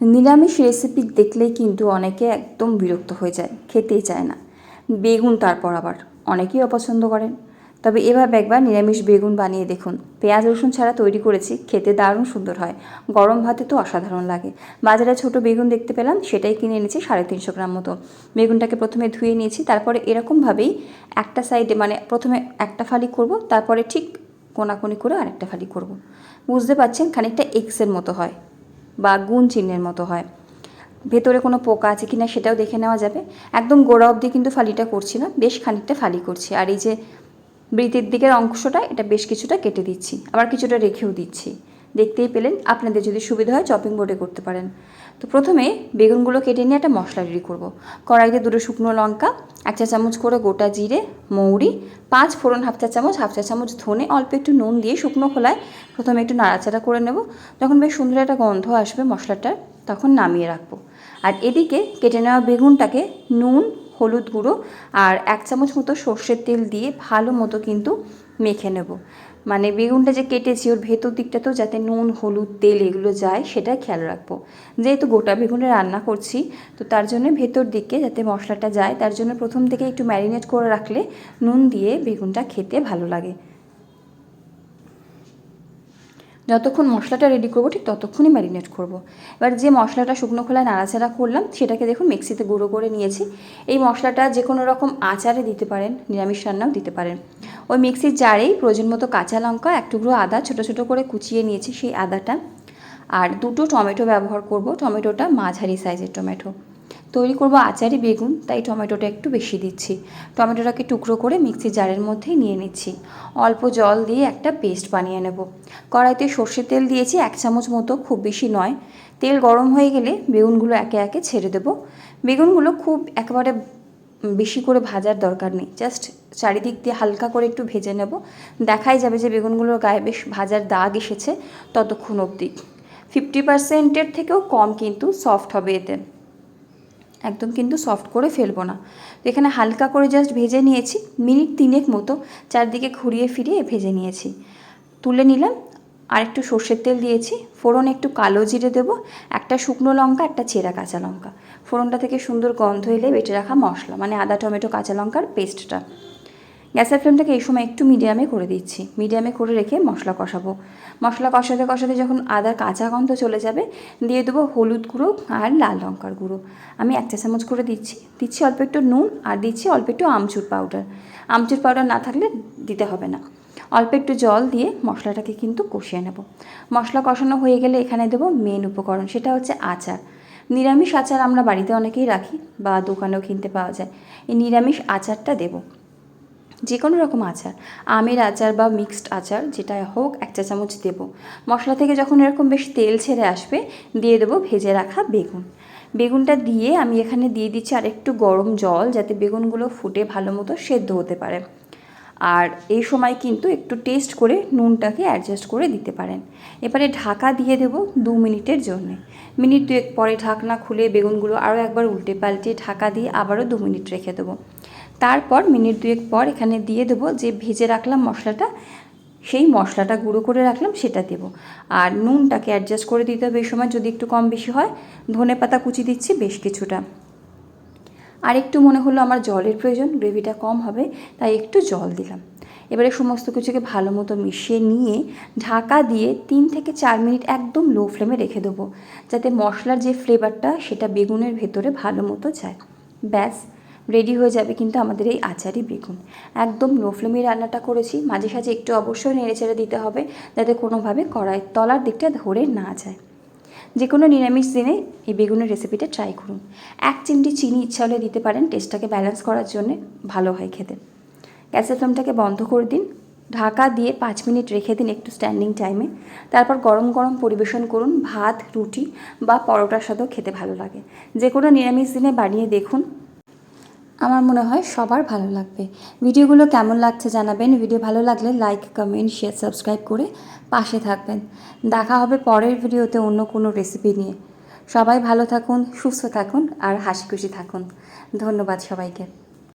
নিরামিষ রেসিপি দেখলেই কিন্তু অনেকে একদম বিরক্ত হয়ে যায়, খেতেই চায় না। বেগুন তারপর আবার, অনেকেই অপছন্দ করেন। তবে এভাবে একবার নিরামিষ বেগুন বানিয়ে দেখুন। পেঁয়াজ, রসুন ছাড়া তৈরি করেছি, খেতে দারুণ সুন্দর হয়। গরম ভাতে তো অসাধারণ লাগে। বাজারে ছোট বেগুন দেখতে পেলাম, সেটাই কিনে এনেছি সাড়ে তিনশো গ্রাম মতো। বেগুনটাকে প্রথমে ধুয়ে নিয়েছি, তারপরে এরকমভাবেই একটা সাইডে মানে প্রথমে একটা ফালি করব, তারপরে ঠিক কোনাকুনি করে আরেকটা ফালি করব। বুঝতে পারছেন? খানিকটা এক্সের মতো হয়। বা গুণ চিহ্নের মতো হয়। ভেতরে কোনো পোকা আছে কিনা সেটাও দেখে নেওয়া যাবে। একদম গোড়া অবধি কিন্তু ফালিটা করছি না, বেশ খানিকটা ফালি করছি। আর এই যে বৃতির দিকের অংশটা এটা বেশ কিছুটা কেটে দিচ্ছি, আবার কিছুটা রেখেও দিচ্ছি। দেখতেই পেলেন আপনাদের যদি সুবিধা হয় চপিং বোর্ডে করতে পারেন। তো প্রথমে বেগুনগুলো কেটে নিয়ে একটা মশলা রেডি করব। কড়াইতে দুটো শুকনো লঙ্কা, এক চা চামচ করে গোটা জিরে, মৌরি, পাঁচ ফোড়ন হাফ চা চামচ, হাফ চা চামচ ধনে, অল্প একটু নুন দিয়ে শুকনো খোলায় প্রথমে একটু নাড়াচাড়া করে নেব। যখন বেশ সুন্দর একটা গন্ধ আসবে মশলাটার, তখন নামিয়ে রাখব। আর এদিকে কেটে নেওয়া বেগুনটাকে নুন হলুদ গুঁড়ো আর এক চামচ মতো সর্ষের তেল দিয়ে ভালো মতো কিন্তু মেখে নেব। মানে বেগুনটা যে কেটেছি, ওর ভেতর দিকটাতেও যাতে নুন, হলুদ, তেল এগুলো যায়, সেটা খেয়াল রাখব। যেহেতু গোটা বেগুনে রান্না করছি, তো তার জন্য ভেতর দিকে যাতে মশলাটা যায়, তার জন্য প্রথম থেকে একটু ম্যারিনেট করে রাখলে নুন দিয়ে বেগুনটা খেতে ভালো লাগে। যতক্ষণ মশলাটা রেডি করব, ঠিক ততক্ষণই ম্যারিনেট করব। এবার যে মশলাটা শুকনো খোলায় নাড়াচাড়া করলাম, সেটাকে দেখুন মিক্সিতে গুঁড়ো করে নিয়েছি। এই মশলাটা যে কোনো রকম আচারে দিতে পারেন, নিরামিষ রান্নাও দিতে পারেন। ওই মিক্সির জারেই প্রয়োজন মতো কাঁচা লঙ্কা, এক টুকরো আদা ছোটো ছোটো করে কুচিয়ে নিয়েছি সেই আদাটা। আর দুটো টমেটো ব্যবহার করব, টমেটোটা মাঝারি সাইজের টমেটো। তৈরি করব আচারি বেগুন, তাই টমেটোটা একটু বেশি দিচ্ছি। টমেটোটাকে টুকরো করে মিক্সি জারের মধ্যেই নিয়ে নিচ্ছি। অল্প জল দিয়ে একটা পেস্ট বানিয়ে নেব। কড়াইতে সর্ষের তেল দিয়েছি এক চামচ মতো, খুব বেশি নয়। তেল গরম হয়ে গেলে বেগুনগুলো একে একে ছেড়ে দেব। বেগুনগুলো খুব একেবারে বেশি করে ভাজার দরকার নেই। জাস্ট চারিদিক দিয়ে হালকা করে একটু ভেজে নেব। দেখাই যাবে যে বেগুনগুলোর গায়ে বেশ ভাজার দাগ এসেছে ততক্ষণ অবধি। ফিফটি পার্সেন্টের থেকেও কম কিন্তু সফট হবে এতে। একদম কিন্তু সফট করে ফেলব না। এখানে হালকা করে জাস্ট ভেজে নিয়েছি, মিনিট তিনেক মতো, চারদিকে ঘুরিয়ে ফিরিয়ে ভেজে নিয়েছি। তুলে নিলাম আর একটু সর্ষের তেল দিয়েছি, ফোড়ন একটু কালো জিরে দেব, একটা শুকনো লঙ্কা, একটা চেরা কাঁচা লঙ্কা। ফোড়নটা থেকে সুন্দর গন্ধ এলে বেটে রাখা মশলা মানে আদা, টমেটো, কাঁচা লঙ্কার পেস্টটা গ্যাসের ফ্লেমটাকে এই সময় একটু মিডিয়ামে করে দিচ্ছি। মিডিয়ামে করে রেখে মশলা কষাবো। মশলা কষাতে কষাতে যখন আদার কাঁচা গন্ধ চলে যাবে, দিয়ে দেবো হলুদ গুঁড়ো আর লাল লঙ্কার গুঁড়ো। আমি এক চা চামচ করে দিচ্ছি। দিচ্ছি অল্প একটু নুন আর দিচ্ছি অল্প একটু আমচুর পাউডার। আমচুর পাউডার না থাকলে দিতে হবে না। অল্প একটু জল দিয়ে মশলাটাকে কিন্তু কষিয়ে নেব। মশলা কষানো হয়ে গেলে এখানে দেবো মেন উপকরণ, সেটা হচ্ছে আচার। নিরামিষ আচার আমরা বাড়িতে অনেকেই রাখি বা দোকানেও কিনতে পাওয়া যায়। এই নিরামিষ আচারটা দেবো। যে কোনো রকম আচার, আমের আচার বা মিক্সড আচার যেটা হোক এক চা চামচ দেবো। মশলা থেকে যখন এরকম বেশ তেল ছেড়ে আসবে, দিয়ে দেবো ভেজে রাখা বেগুন। বেগুনটা দিয়ে আমি এখানে দিয়ে দিচ্ছি আর একটু গরম জল যাতে বেগুনগুলো ফুটে ভালো মতো সেদ্ধ হতে পারে। আর এই সময় কিন্তু একটু টেস্ট করে নুনটাকে অ্যাডজাস্ট করে দিতে পারেন। এবারে ঢাকা দিয়ে দেবো দু মিনিটের জন্য। মিনিট দুয়েক পরে ঢাকনা খুলে বেগুনগুলো আরও একবার উল্টে পাল্টে ঢাকা দিয়ে আবারও দু মিনিট রেখে দেবো। তারপর মিনিট দুয়েক পর এখানে দিয়ে দেবো যে ভেজে রাখলাম মশলাটা, সেই মশলাটা গুঁড়ো করে রাখলাম, সেটা দেবো। আর নুনটাকে অ্যাডজাস্ট করে দিতে হবে এই সময়, যদি একটু কম বেশি হয়। ধনে পাতা কুচি দিচ্ছি বেশ কিছুটা। আর একটু মনে হলো আমার জলের প্রয়োজন, গ্রেভিটা কম হবে, তাই একটু জল দিলাম। এবারে সমস্ত কিছুকে ভালো মতো মিশিয়ে নিয়ে ঢাকা দিয়ে তিন থেকে চার মিনিট একদম লো ফ্লেমে রেখে দেবো, যাতে মশলার যে ফ্লেভারটা সেটা বেগুনের ভেতরে ভালো মতো যায়। ব্যাস। রেডি হয়ে যাবে কিন্তু আমাদের এই আচারি বেগুন। একদম লো ফ্লেমে রান্নাটা করেছি। মাঝে সাঝে একটু অবশ্যই নেড়ে চেড়ে দিতে হবে যাতে কোনোভাবে কড়াই তলার দিকটা ধরে না যায়। যে কোনো নিরামিষ দিনে এই বেগুনের রেসিপিটা ট্রাই করুন। এক চিমটি চিনি ইচ্ছা হলে দিতে পারেন। টেস্টটাকে ব্যালেন্স করার জন্য ভালো হয় খেতে। গ্যাসের ফ্লেমটাকে বন্ধ করে দিন। ঢাকা দিয়ে পাঁচ মিনিট রেখে দিন একটু স্ট্যান্ডিং টাইমে তারপর গরম গরম পরিবেশন করুন। ভাত, রুটি বা পরোটার সাথেও খেতে ভালো লাগে। যে কোনো নিরামিষ দিনে বানিয়ে দেখুন। আমার মনে হয় সবার ভালো লাগবে। ভিডিওগুলো কেমন লাগছে জানাবেন। ভিডিও ভালো লাগলে লাইক কমেন্ট শেয়ার সাবস্ক্রাইব করে পাশে থাকবেন। দেখা হবে পরের ভিডিওতে অন্য কোনো রেসিপি নিয়ে। সবাই ভালো থাকুন, সুস্থ থাকুন আর হাসি খুশি থাকুন। ধন্যবাদ সবাইকে।